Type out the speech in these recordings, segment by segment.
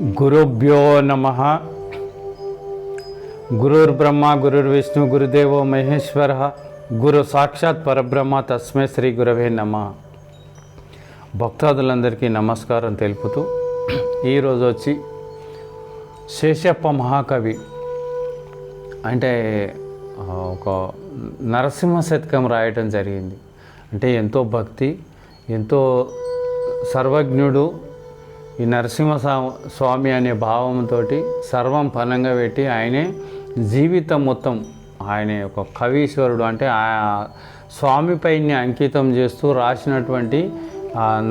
గురుభ్యో నమ. గురుర్బ్రహ్మ గురుర్విష్ణు గురుదేవో మహేశ్వర. గురు సాక్షాత్ పరబ్రహ్మ తస్మే శ్రీ గురవే నమ. భక్తాదులందరికీ నమస్కారం తెలుపుతూ ఈరోజు వచ్చి శేషప్ప మహాకవి అంటే ఒక నరసింహ శతకం రాయటం జరిగింది. అంటే ఎంతో భక్తి ఎంతో సర్వజ్ఞుడు ఈ నరసింహ స్వామి అనే భావంతో సర్వం పనంగా పెట్టి ఆయనే జీవితం మొత్తం ఆయన ఒక కవీశ్వరుడు అంటే ఆ స్వామిపైని అంకితం చేస్తూ రాసినటువంటి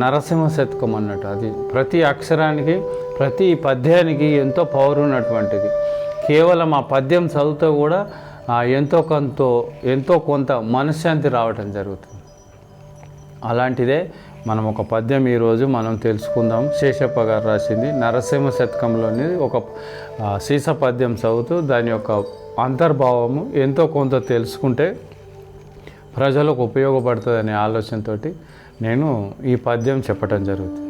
నరసింహ శతకం అన్నట్టు. అది ప్రతి అక్షరానికి ప్రతి పద్యానికి ఎంతో పవర్ ఉన్నటువంటిది కేవలం ఆ పద్యం చదువుతూ కూడా ఎంతో కొంత ఎంతో కొంత మనశ్శాంతి రావటం జరుగుతుంది. అలాంటిదే మనం ఒక పద్యం ఈరోజు మనం తెలుసుకుందాం. శేషప్ప గారు రాసింది నరసింహ శతకంలోని ఒక సీస పద్యం చదువుతూ దాని యొక్క అంతర్భావము ఎంతో కొంత తెలుసుకుంటే ప్రజలకు ఉపయోగపడుతుందనే ఆలోచనతో నేను ఈ పద్యం చెప్పటం జరుగుతుంది.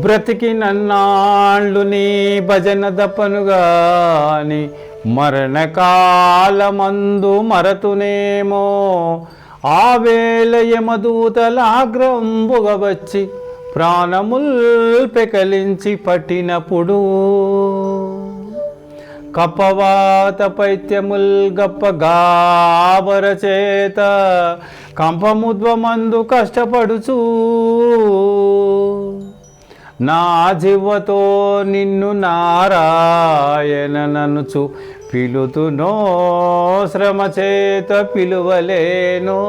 బ్రతికి నన్నాళ్ళు నీ భజన దప్పనుగాని మరణకాలమందు మరతునేమో ఆ వేళ యమదూతలాగ్రంబుగ వచ్చి ప్రాణముల్ పెకలించి పట్టినప్పుడు కప్పవాత పైత్యముల్ గప్ప గాబర చేత కంపముద్వమందు కష్టపడుచు నా జీవతో నిన్ను నారాయణ ననుచు పిలుతునో శ్రమ చేత పిలువలేను.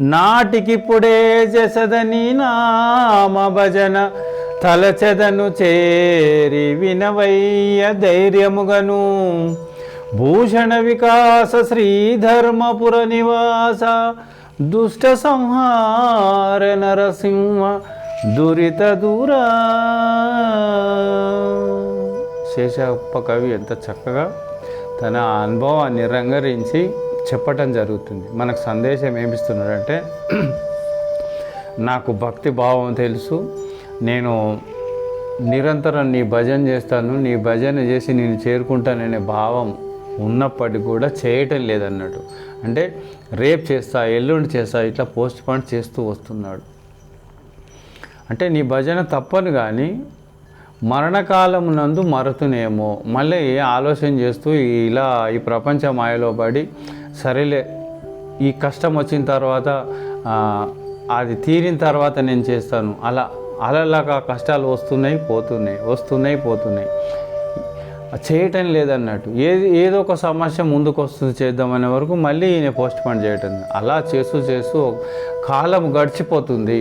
నాటికిప్పుడే జసదని నామ భజన తలచెదను చేరి వినవయ్య ధైర్యముగను. భూషణ వికాస శ్రీధర్మపుర నివాస దుష్ట సంహార నరసింహ దురిత దూరా. శేషప్ప కవి ఎంత చక్కగా తన అనుభవాన్ని రంగరించి చెప్పటం జరుగుతుంది. మనకు సందేశం ఏమిస్తున్నాడంటే నాకు భక్తి భావం తెలుసు నేను నిరంతరం నీ భజన చేస్తాను నీ భజన చేసి నేను చేరుకుంటాననే భావం ఉన్నప్పటికీ కూడా చేయటం లేదన్నట్టు అంటే రేపు చేస్తా ఎల్లుండి చేస్తా ఇట్లా పోస్ట్ పాయింట్ చేస్తూ వస్తున్నాడు. అంటే నీ భజన తప్పను కానీ మరణకాలం నందు మరతునేమో. మళ్ళీ ఆలోచన చేస్తూ ఇలా ఈ ప్రపంచ మాయలో పడి సరేలే ఈ కష్టం వచ్చిన తర్వాత అది తీరిన తర్వాత నేను చేస్తాను. అలా అలలాగా కష్టాలు వస్తున్నాయి పోతున్నాయి వస్తున్నాయి పోతున్నాయి. చేయటం లేదన్నట్టు. ఏది ఏదో ఒక సమస్య ముందుకు వస్తుంది చేద్దామనే వరకు మళ్ళీ ఈయన పోస్ట్ పోన్ చేయటం అలా చేస్తూ చేస్తూ కాలం గడిచిపోతుంది.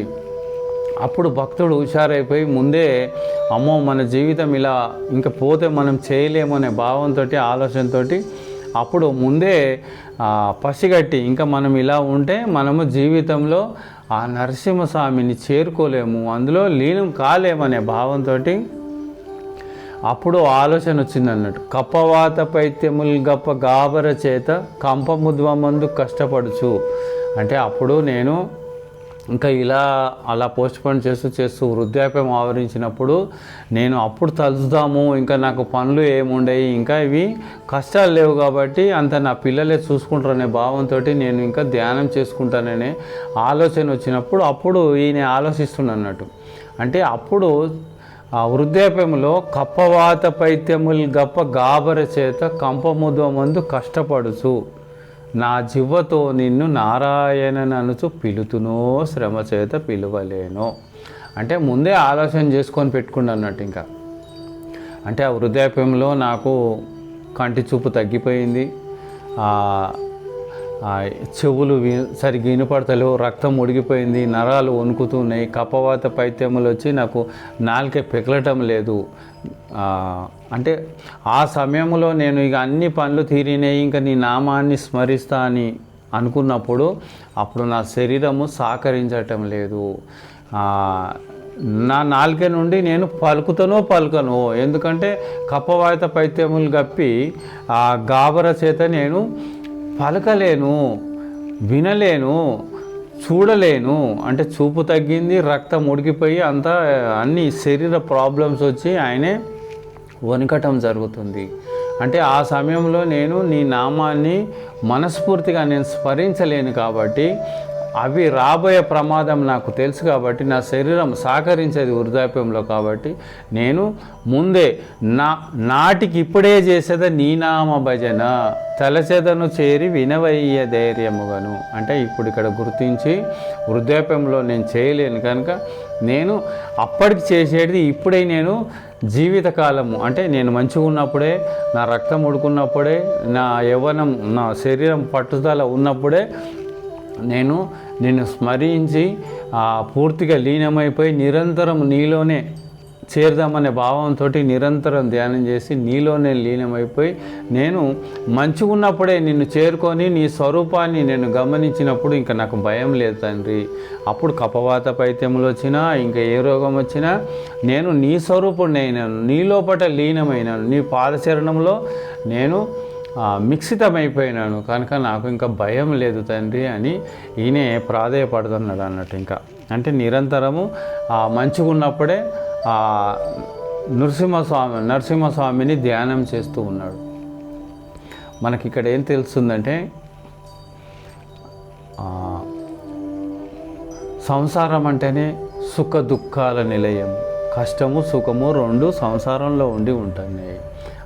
అప్పుడు భక్తుడు హుషారైపోయి ముందే అమ్మో మన జీవితం ఇలా ఇంకా పోతే మనం చేయలేము అనే భావంతో ఆలోచనతో అప్పుడు ముందే పసిగట్టి ఇంకా మనం ఇలా ఉంటే మనము జీవితంలో ఆ నరసింహస్వామిని చేరుకోలేము అందులో లీనం కాలేమనే భావంతో అప్పుడు ఆలోచన వచ్చింది అన్నట్టు. కప్పవాత పైత్యముల్ గప్ప గాబర చేత కంపముద్వమందు కష్టపడుచు. అంటే అప్పుడు నేను ఇంకా ఇలా అలా పోస్ట్ పోన్ చేస్తూ చేస్తూ వృద్ధాప్యం ఆవరించినప్పుడు నేను అప్పుడు తలుచుదాము ఇంకా నాకు పనులు ఏముండయి ఇంకా ఇవి కష్టాలు లేవు కాబట్టి అంత నా పిల్లలే చూసుకుంటారనే భావంతో నేను ఇంకా ధ్యానం చేసుకుంటాననే ఆలోచన వచ్చినప్పుడు అప్పుడు ఈయన ఆలోచిస్తున్నట్టు అంటే అప్పుడు ఆ వృద్ధాప్యంలో కప్పవాత పైత్యములు గప్ప గాబర చేత కంపముద్వమందు కష్టపడుచు. నా జివ్వతో నిన్ను నారాయణ అనుచు పిలుతునో శ్రమ చేత పిలువలేను. అంటే ముందే ఆలోచన చేసుకొని పెట్టుకుండా అన్నట్టు ఇంకా. అంటే ఆ వృద్ధాప్యంలో నాకు కంటి చూపు తగ్గిపోయింది. చెవులు వి సరిగ్గా వినపడతలేవు రక్తం ఉడిగిపోయింది నరాలు వణుకుతున్నాయి కప్పవాత పైత్యములు వచ్చి నాకు నాలుకే పెకలటం లేదు. అంటే ఆ సమయంలో నేను ఇక అన్ని పనులు తీరినాయి ఇంకా నీ నామాన్ని స్మరిస్తా అని అనుకున్నప్పుడు అప్పుడు నా శరీరము సహకరించటం లేదు. నా నాలుక నుండి నేను పలుకుతానో పలుకను ఎందుకంటే కప్పవాయిత పైత్యములు గప్పి ఆ గాబర చేత నేను పలకలేను వినలేను చూడలేను. అంటే చూపు తగ్గింది రక్తం ఉడికిపోయి అంతా అన్ని శరీర ప్రాబ్లమ్స్ వచ్చి ఆయనే వణకటం జరుగుతుంది. అంటే ఆ సమయంలో నేను నీ నామాన్ని మనస్ఫూర్తిగా నేను స్మరించలేను కాబట్టి అవి రాబోయే ప్రమాదం నాకు తెలుసు కాబట్టి నా శరీరం సహకరించేది వృద్ధాప్యంలో కాబట్టి నేను ముందే నా నాటికి ఇప్పుడే చేసేది నీ నామ భజన. తలచేదను చేరి వినవయ్య ధైర్యముగాను. అంటే ఇప్పుడు ఇక్కడ గుర్తించి వృద్ధాప్యంలో నేను చేయలేను కనుక నేను అప్పటికి చేసేది ఇప్పుడే నేను జీవితకాలము. అంటే నేను మంచిగా ఉన్నప్పుడే నా రక్తం ఉడుకున్నప్పుడే నా యవ్వనం నా శరీరం పట్టుదల ఉన్నప్పుడే నేను నిన్ను స్మరించి పూర్తిగా లీనమైపోయి నిరంతరం నీలోనే చేరదామనే భావంతో నిరంతరం ధ్యానం చేసి నీలోనే లీనమైపోయి నేను మంచిగా ఉన్నప్పుడే నిన్ను చేరుకొని నీ స్వరూపాన్ని నేను గమనించినప్పుడు ఇంకా నాకు భయం లేదు తండ్రి. అప్పుడు కపవాత పైత్యములు వచ్చినా ఇంకా ఏ రోగం వచ్చినా నేను నీ స్వరూపుణ్ణి అయినాను నీ లోపట లీనమైనాను. నీ పాదచరణంలో నేను మిక్సితమైపోయినాను. కనుక నాకు ఇంకా భయం లేదు తండ్రి అని ఈయనే ప్రాధేయపడుతున్నాడు అన్నట్టు ఇంకా. అంటే నిరంతరము మంచిగా ఉన్నప్పుడే నృసింహస్వామి నరసింహస్వామిని ధ్యానం చేస్తూ ఉన్నాడు. మనకి ఇక్కడ ఏం తెలుస్తుందంటే సంసారం అంటేనే సుఖ దుఃఖాల నిలయం. కష్టము సుఖము రెండు సంసారంలో ఉండి ఉంటున్నాయి.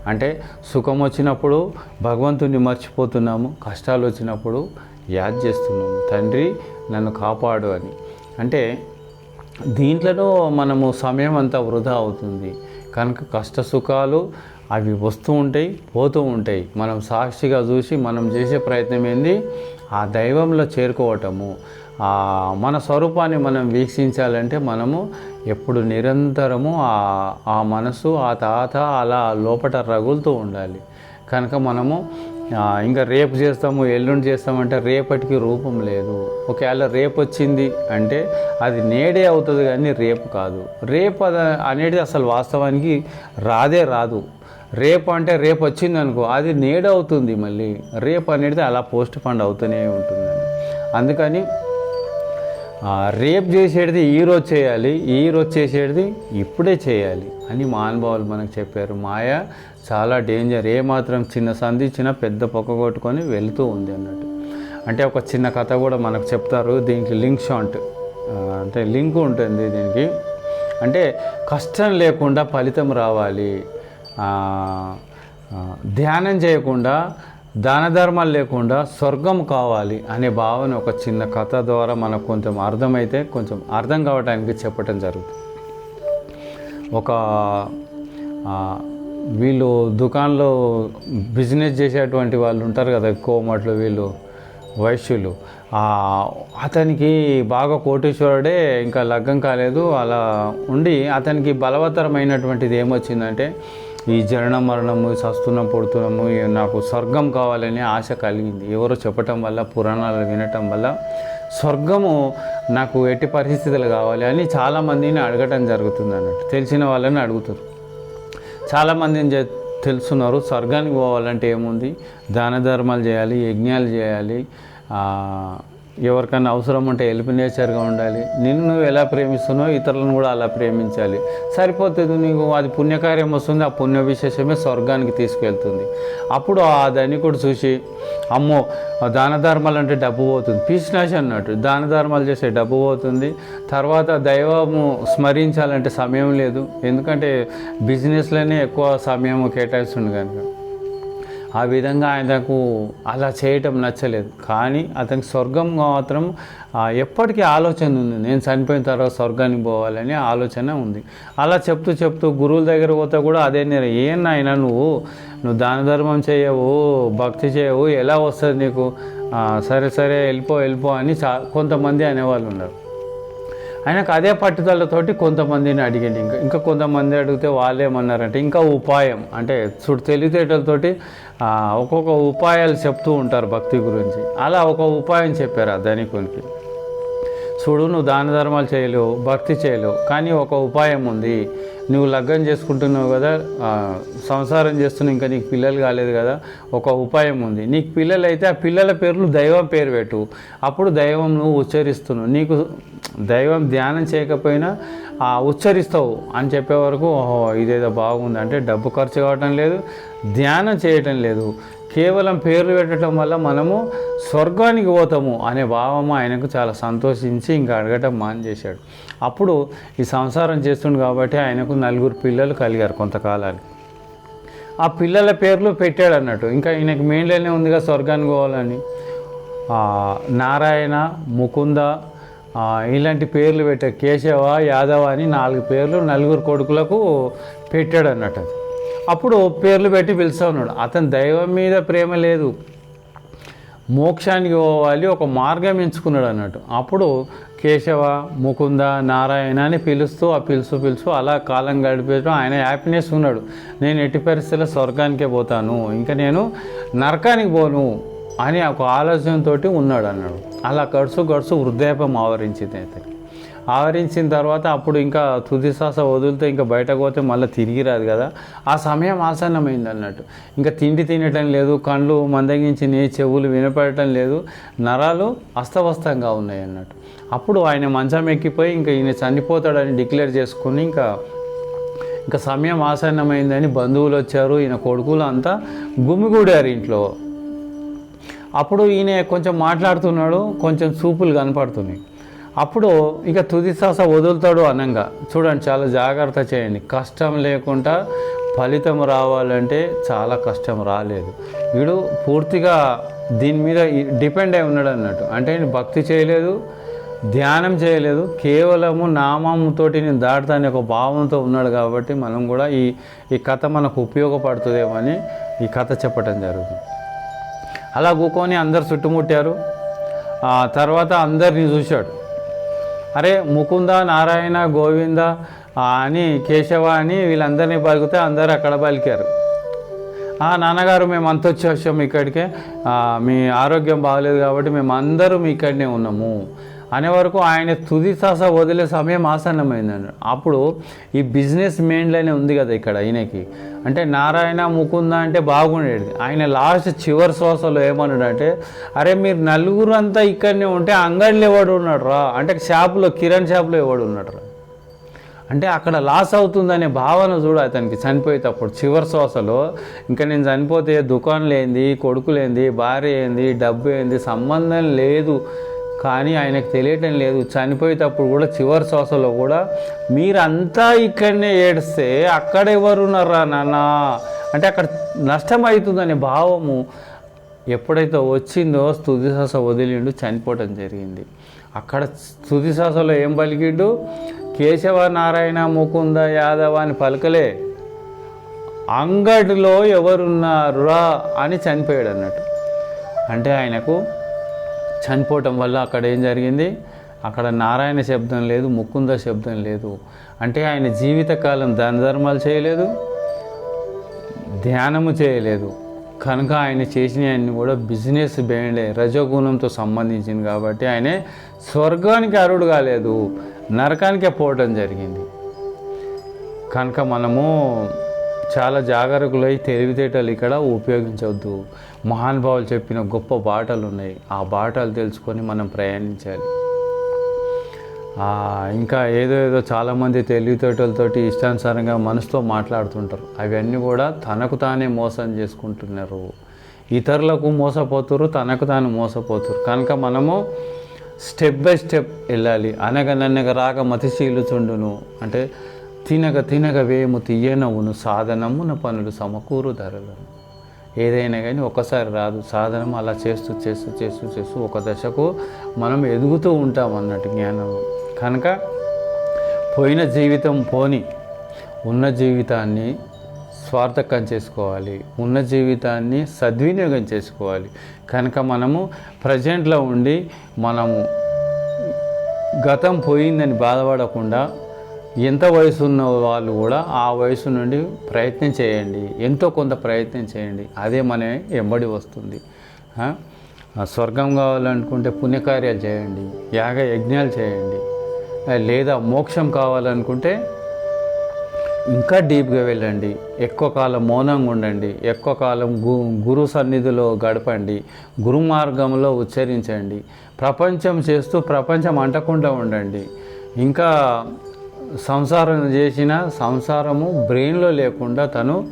అంటే సుఖం వచ్చినప్పుడు భగవంతుని మర్చిపోతున్నాము కష్టాలు వచ్చినప్పుడు యాద్ చేస్తున్నాము. తండ్రి నన్ను కాపాడు అని. అంటే దీంట్లోనూ మనము సమయం అంతా వృధా అవుతుంది. కనుక కష్ట సుఖాలు అవి వస్తూ ఉంటాయి పోతూ ఉంటాయి. మనం సాక్షిగా చూసి మనం చేసే ప్రయత్నం ఏంది? ఆ దైవంలో చేరుకోవటము. మన స్వరూపాన్ని మనం వీక్షించాలంటే మనము ఎప్పుడు నిరంతరము ఆ మనసు ఆ తాత అలా లోపట రగులుతూ ఉండాలి. కనుక మనము ఇంకా రేపు చేస్తాము ఎల్లుండి చేస్తామంటే రేపటికి రూపం లేదు. ఒకవేళ రేపు వచ్చింది అంటే అది నేడే అవుతుంది కానీ రేపు కాదు. రేపు అది అనేది అసలు వాస్తవానికి రాదే రాదు. రేపు అంటే రేపు వచ్చింది అనుకో అది నేడవుతుంది మళ్ళీ. రేపు అనేది అలా పోస్ట్ పండ్ అవుతూనే ఉంటుందని. అందుకని రేపు చేసేది ఈ రోజు చేయాలి ఈ రోజు చేసేది ఇప్పుడే చేయాలి అని మహానుభావులు మనకు చెప్పారు. మాయ చాలా డేంజర్ ఏ మాత్రం చిన్న సంధి ఇచ్చినా పెద్ద పొక్క కొట్టుకొని వెళుతూ ఉంది అన్నట్టు. అంటే ఒక చిన్న కథ కూడా మనకు చెప్తారు దీనికి లింక్ షాంట్ అంటే లింక్ ఉంటుంది దీనికి. అంటే కష్టం లేకుండా ఫలితం రావాలి. ధ్యానం చేయకుండా దాన ధర్మాలు లేకుండా స్వర్గం కావాలి అనే భావన ఒక చిన్న కథ ద్వారా మనకు కొంచెం అర్థమైతే కొంచెం అర్థం కావడానికి చెప్పటం జరుగుతుంది. ఒక వీళ్ళు దుకాణంలో బిజినెస్ చేసేటువంటి వాళ్ళు ఉంటారు కదా కోమట్లు వీళ్ళు వైశ్యులు. అతనికి బాగా కోటేశ్వరుడే ఇంకా లగ్గం కాలేదు అలా ఉండి అతనికి బలవత్తరమైనటువంటిది ఏమొచ్చిందంటే ఈ జరణ మరణము చస్తున్నాం పుడుతున్నాము నాకు స్వర్గం కావాలని ఆశ కలిగింది. ఎవరో చెప్పటం వల్ల పురాణాలు వినటం వల్ల స్వర్గము నాకు ఎట్టి పరిస్థితులు కావాలి అని చాలామందిని అడగటం జరుగుతుంది అన్నట్టు తెలిసిన వాళ్ళని అడుగుతారు. చాలామందిని తెలుసున్నారు స్వర్గానికి పోవాలంటే ఏముంది? దాన ధర్మాలు చేయాలి యజ్ఞాలు చేయాలి ఎవరికైనా అవసరం ఉంటే హెల్ప్ నేచర్గా ఉండాలి. నిన్ను నువ్వు ఎలా ప్రేమిస్తున్నావు ఇతరులను కూడా అలా ప్రేమించాలి. సరిపోతుంది నీకు అది పుణ్యకార్యం వస్తుంది ఆ పుణ్య విశేషమే స్వర్గానికి తీసుకెళ్తుంది. అప్పుడు ఆ ధనికుడు చూసి అమ్మో దాన ధర్మాలు అంటే డబ్బు పోతుంది. పీసినాశి అన్నట్టు దాన ధర్మాలు చేసే డబ్బు పోతుంది. తర్వాత దైవము స్మరించాలంటే సమయం లేదు. ఎందుకంటే బిజినెస్లోనే ఎక్కువ సమయం కేటాయిస్తుంది కనుక. ఆ విధంగా ఆయనకు అలా చేయటం నచ్చలేదు. కానీ అతనికి స్వర్గం మాత్రం ఎప్పటికీ ఆలోచన ఉంది. నేను చనిపోయిన తర్వాత స్వర్గానికి పోవాలని ఆలోచన ఉంది. అలా చెప్తూ చెప్తూ గురువుల దగ్గర పోతే కూడా అదే నేను ఏం నాయన నువ్వు? నువ్వు దాన ధర్మం చేయవు భక్తి చేయవు ఎలా వస్తుంది నీకు? సరే సరే వెళ్ళిపో వెళ్ళిపో అని చా కొంతమంది అనేవాళ్ళు ఉన్నారు. ఆయనకు అదే పట్టుదలతోటి కొంతమందిని అడిగండి. ఇంకా ఇంకా కొంతమంది అడిగితే వాళ్ళు ఏమన్నారంటే ఇంకా ఉపాయం. అంటే చూడు తెలివితేటలతోటి ఒక్కొక్క ఉపాయాలు చెప్తూ ఉంటారు భక్తి గురించి. అలా ఒక ఉపాయం చెప్పారు ఆ ధనికునికి చూడు నువ్వు దాన ధర్మాలు చేయలేవు భక్తి చేయలేవు కానీ ఒక ఉపాయం ఉంది. నువ్వు లగ్గం చేసుకుంటున్నావు కదా సంసారం చేస్తున్న ఇంకా నీకు పిల్లలు కాలేదు కదా ఒక ఉపాయం ఉంది. నీకు పిల్లలు అయితే ఆ పిల్లల పేర్లు దైవం పేరు పెట్టు. అప్పుడు దైవం నువ్వు ఉచ్చరిస్తున్నావు. నీకు దైవం ధ్యానం చేయకపోయినా ఆ ఉచ్చరిస్తావు అని చెప్పే వరకు ఓహో ఇదేదో బాగుంది అంటే డబ్బు ఖర్చు కావటం లేదు ధ్యానం చేయటం లేదు. కేవలం పేర్లు పెట్టడం వల్ల మనము స్వర్గానికి పోతాము అనే భావము ఆయనకు చాలా సంతోషించి ఇంకా అడగటం మాన్ చేశాడు అప్పుడు ఈ సంసారం చేస్తుండు కాబట్టి ఆయనకు నలుగురు పిల్లలు కలిగారు కొంతకాలానికి ఆ పిల్లల పేర్లు పెట్టాడు అన్నట్టు. ఇంకా ఈయనకు మెయిన్లోనే ఉందిగా స్వర్గానికి పోవాలని. నారాయణ ముకుంద ఇలాంటి పేర్లు పెట్టాడు. కేశవ యాదవ అని నాలుగు పేర్లు నలుగురు కొడుకులకు పెట్టాడు అన్నట్టు అప్పుడు పేర్లు పెట్టి పిలుస్తూ ఉన్నాడు. అతని దైవం మీద ప్రేమ లేదు. మోక్షానికి పోవాలి ఒక మార్గం ఎంచుకున్నాడు అన్నట్టు. అప్పుడు కేశవ ముకుంద నారాయణ అని పిలుస్తూ ఆ పిలుచు పిలుచు అలా కాలం గడిపేయడం ఆయన హ్యాపీనెస్ ఉన్నాడు. నేను ఎట్టి పరిస్థితుల్లో స్వర్గానికే పోతాను ఇంకా నేను నరకానికి పోను అని ఒక ఆలోచనతోటి ఉన్నాడు అన్నాడు. అలా గడుసు గడుసు వృద్ధాపం ఆవరించింది అయితే. ఆవరించిన తర్వాత అప్పుడు ఇంకా తుది శ్వాస వదిలితే ఇంకా బయటకు పోతే మళ్ళీ తిరిగి రాదు కదా. ఆ సమయం ఆసన్నమైంది అన్నట్టు ఇంకా తిండి తినటం లేదు కళ్ళు మందగించి నీ చెవులు వినపడటం లేదు నరాలు అస్తవస్తంగా ఉన్నాయి అన్నట్టు అప్పుడు ఆయన మంచం ఎక్కిపోయి ఇంకా ఈయన చనిపోతాడని డిక్లేర్ చేసుకుని ఇంకా ఇంకా సమయం ఆసన్నమైందని బంధువులు వచ్చారు ఈయన కొడుకులు అంతా గుమిగూడారు ఇంట్లో. అప్పుడు ఈయన కొంచెం మాట్లాడుతున్నాడు కొంచెం చూపులు కనపడుతున్నాయి. అప్పుడు ఇక తుది శ్వాస వదులుతాడు అనంగా. చూడండి చాలా జాగ్రత్త చేయండి. కష్టం లేకుండా ఫలితం రావాలంటే చాలా కష్టం రాలేదు. వీడు పూర్తిగా దీని మీద డిపెండ్ అయి ఉన్నాడు అన్నట్టు. అంటే నేను భక్తి చేయలేదు ధ్యానం చేయలేదు కేవలము నామంతోటి నేను దాటుతానే ఒక భావంతో ఉన్నాడు కాబట్టి మనం కూడా ఈ ఈ కథ మనకు ఉపయోగపడుతుందేమో అని ఈ కథ చెప్పటం జరుగుతుంది. అలా కూకొని అందరు చుట్టుముట్టారు. తర్వాత అందరిని చూశాడు. అరే ముకుంద నారాయణ గోవింద అని కేశవ అని వీళ్ళందరినీ పలికితే అందరూ అక్కడ పలికారు. "ఆ, నాన్నగారు మేము అంత వచ్చి వచ్చాము ఇక్కడికే మీ ఆరోగ్యం బాగలేదు కాబట్టి మేము అందరం ఇక్కడనే ఉన్నాము. అనే వరకు ఆయన తుది శ్వాస వదిలే సమయం ఆసన్నమైందండి అప్పుడు ఈ బిజినెస్ మెయిన్లోనే ఉంది కదా ఇక్కడ ఆయనకి అంటే నారాయణ ముకుంద అంటే బాగుండేది. ఆయన లాస్ట్ చివరి శ్వాసలో ఏమన్నాడంటే అరే మీరు నలుగురు అంతా ఇక్కడనే ఉంటే అంగడిలో ఎవడు ఉన్నాడు రా అంటే షాపులో కిరణ్ షాపులో ఎవడు ఉన్నాడు రా అంటే అక్కడ లాస్ అవుతుందనే భావన చూడు అతనికి చనిపోయేటప్పుడు. చివరి శ్వాసలో ఇంకా నేను చనిపోతే దుకాణం లేనిది కొడుకులేంది భార్య ఏంది డబ్బు ఏంది సంబంధం లేదు. కానీ ఆయనకు తెలియటం లేదు. చనిపోయేటప్పుడు కూడా చివరి శ్వాసలో కూడా మీరంతా ఇక్కడనే ఏడిస్తే అక్కడ ఎవరున్నారా నాన్న? అంటే అక్కడ నష్టం అవుతుందనే భావము ఎప్పుడైతే వచ్చిందో తుది శ్వాస వదిలిండు చనిపోవటం జరిగింది. అక్కడ తుది శ్వాసలో ఏం పలికిండు? కేశవ నారాయణ ముకుంద యాదవ అని పలకలే. అంగడిలో ఎవరున్నారా అని చనిపోయాడు అన్నట్టు అంటే ఆయనకు చనిపోవటం వల్ల అక్కడ ఏం జరిగింది? అక్కడ నారాయణ శబ్దం లేదు ముకుంద శబ్దం లేదు. అంటే ఆయన జీవితకాలం దాన ధర్మాలు చేయలేదు ధ్యానము చేయలేదు. కనుక ఆయన చేసిన ఆయన్ని కూడా బిజినెస్ బ్యాండే రజోగుణంతో సంబంధించింది కాబట్టి ఆయన స్వర్గానికి అరుడు కాలేదు నరకానికే పోవటం జరిగింది. కనుక మనము చాలా జాగరూకులై తెలివితేటలు ఇక్కడ ఉపయోగించవద్దు. మహానుభావులు చెప్పిన గొప్ప బాటలు ఉన్నాయి ఆ బాటలు తెలుసుకొని మనం ప్రయాణించాలి. ఇంకా ఏదో ఏదో చాలామంది తెలివితేటలతోటి ఇష్టానుసారంగా మనసుతో మాట్లాడుతుంటారు. అవన్నీ కూడా తనకు తానే మోసం చేసుకుంటున్నారు. ఇతరులకు మోసపోతురు తనకు తాను మోసపోతురు. కనుక మనము స్టెప్ బై స్టెప్ వెళ్ళాలి. అనగననగ రాక మతిశీలుచుండును అంటే తినగ తినగ వేము తీయనవును సాధనమున పనులు సమకూరు ధరలను. ఏదైనా కానీ ఒక్కసారి రాదు సాధనం అలా చేస్తూ చేస్తూ చేస్తూ చేస్తూ ఒక దశకు మనం ఎదుగుతూ ఉంటాం అన్నట్టు జ్ఞానం. కనుక పోయిన జీవితం పోని ఉన్న జీవితాన్ని స్వార్థకం చేసుకోవాలి. ఉన్న జీవితాన్ని సద్వినియోగం చేసుకోవాలి. కనుక మనము ప్రజెంట్లో ఉండి మనము గతం పోయిందని బాధపడకుండా ఎంత వయసు ఉన్న వాళ్ళు కూడా ఆ వయసు నుండి ప్రయత్నం చేయండి. ఎంతో కొంత ప్రయత్నం చేయండి. అదే మన ఎంబడి వస్తుంది. స్వర్గం కావాలనుకుంటే పుణ్యకార్యాలు చేయండి. యాగ యజ్ఞాలు చేయండి. లేదా మోక్షం కావాలనుకుంటే ఇంకా డీప్గా వెళ్ళండి. ఎక్కువ కాలం మౌనంగా ఉండండి. ఎక్కువ కాలం గు గురు సన్నిధిలో గడపండి. గురు మార్గంలో ఉచ్చరించండి. ప్రపంచం చేస్తూ ప్రపంచం అంటకుండా ఉండండి. ఇంకా సంసారం చేసిన సంసారము బ్రెయిన్లో లేకుండా తను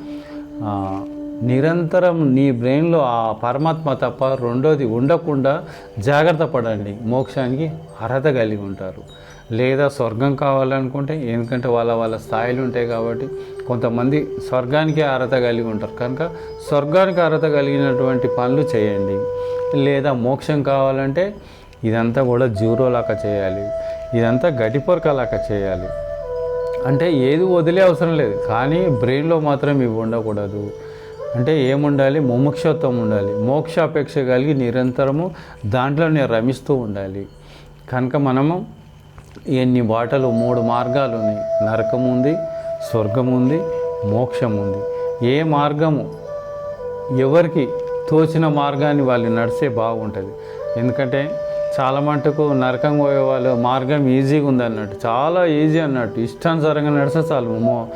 నిరంతరం నీ బ్రెయిన్లో ఆ పరమాత్మ తప్ప రెండోది ఉండకుండా జాగ్రత్త పడండి. మోక్షానికి అర్హత కలిగి ఉంటారు. లేదా స్వర్గం కావాలనుకుంటే ఎందుకంటే వాళ్ళ వాళ్ళ స్థాయిలు ఉంటాయి కాబట్టి కొంతమంది స్వర్గానికి అర్హత కలిగి ఉంటారు. కనుక స్వర్గానికి అర్హత కలిగినటువంటి పనులు చేయండి. లేదా మోక్షం కావాలంటే ఇదంతా కూడా జీరో లాగా చేయాలి. ఇదంతా గటిపొరకలాగా చేయాలి. అంటే ఏది వదిలే అవసరం లేదు. కానీ బ్రెయిన్లో మాత్రం ఇవి ఉండకూడదు. అంటే ఏముండాలి? ముముక్షత్వం ఉండాలి. మోక్షాపేక్ష కలిగి నిరంతరము దాంట్లోనే రమిస్తూ ఉండాలి. కనుక మనము ఎన్ని బాటలు మూడు మార్గాలు ఉన్నాయి. నరకం ఉంది స్వర్గం ఉంది మోక్షం ఉంది. ఏ మార్గము ఎవరికి తోచిన మార్గాన్ని వాళ్ళు నడిస్తే బాగుంటుంది. ఎందుకంటే చాలా మటుకు నరకం పోయే వాళ్ళు మార్గం ఈజీగా ఉంది అన్నట్టు. చాలా ఈజీ అన్నట్టు. ఇష్టానుసారంగా నడిస్తే చాలు. మో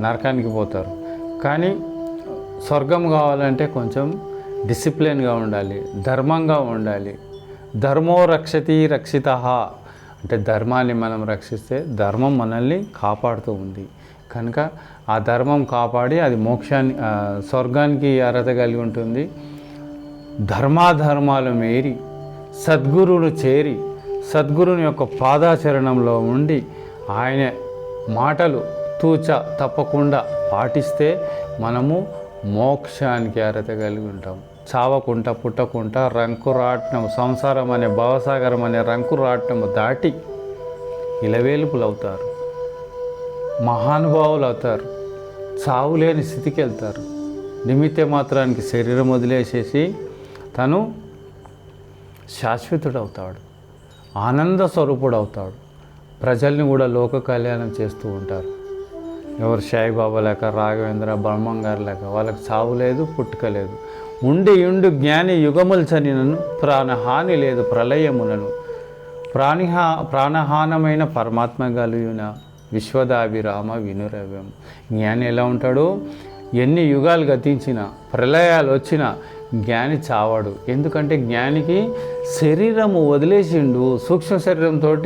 నరకానికి పోతారు. కానీ స్వర్గం కావాలంటే కొంచెం డిసిప్లిన్గా ఉండాలి. ధర్మంగా ఉండాలి. ధర్మో రక్షతి రక్షిత. అంటే ధర్మాన్ని మనం రక్షిస్తే ధర్మం మనల్ని కాపాడుతూ ఉంది. కనుక ఆ ధర్మం కాపాడి అది మోక్షాన్ని స్వర్గానికి అర్హత కలిగి ఉంటుంది. ధర్మాధర్మాలు మేరి. సద్గురువును చేరి సద్గురుని యొక్క పాదాచరణంలో ఉండి ఆయన మాటలు తూచ తప్పకుండా పాటిస్తే మనము మోక్షానికి అర్హత కలిగి ఉంటాం. పుట్టకుండా రంకు రంకురాట్నం సంసారం అనే భవసాగరం అనే రంకురాట్నం దాటి ఇలవేలుపులు అవుతారు. మహానుభావులు అవుతారు. చావులేని స్థితికి వెళ్తారు. నిమిత్త మాత్రానికి శరీరం వదిలేసేసి తను శాశ్వతుడవుతాడు. ఆనంద స్వరూపుడు అవుతాడు ప్రజల్ని కూడా లోక కళ్యాణం చేస్తూ ఉంటారు. ఎవరు సాయిబాబా లేక రాఘవేంద్ర బ్రహ్మం గారు లేక వాళ్ళకి చావు లేదు పుట్టుక లేదు. ఉండి ఉండి జ్ఞాని యుగములు చనినను ప్రాణహాని లేదు ప్రళయములను ప్రాణిహా ప్రాణహానమైన పరమాత్మ కలిగిన విశ్వదాభిరామ వినురవ్యం. జ్ఞాని ఎలా ఉంటాడు? ఎన్ని యుగాలు గతించినా ప్రళయాలు వచ్చినా జ్ఞాని చావాడు. ఎందుకంటే జ్ఞానికి శరీరము వదిలేసిండు సూక్ష్మ శరీరంతో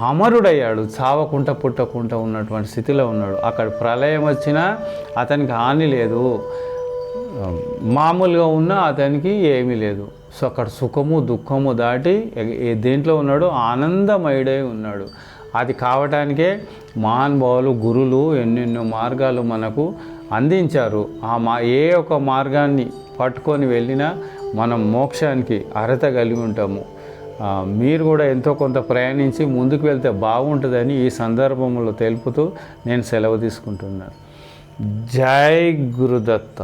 అమరుడయ్యాడు చావకుంట పుట్టకుంట ఉన్నటువంటి స్థితిలో ఉన్నాడు. అక్కడ ప్రళయం వచ్చినా అతనికి హాని లేదు. మామూలుగా ఉన్నా అతనికి ఏమీ లేదు. సో అక్కడ సుఖము దుఃఖము దాటి దేంట్లో ఉన్నాడు ఆనందమయుడై ఉన్నాడు. అది కావటానికే మహానుభావులు గురులు ఎన్నెన్నో మార్గాలు మనకు అందించారు. ఆ మా ఏ ఒక్క మార్గాన్ని పట్టుకొని వెళ్ళినా మనం మోక్షానికి అర్హత కలిగి ఉంటాము. మీరు కూడా ఎంతో కొంత ప్రయాణించి ముందుకు వెళ్తే బాగుంటుందని ఈ సందర్భంలో తెలుపుతూ నేను సెలవు తీసుకుంటున్నాను. జై గురుదత్త.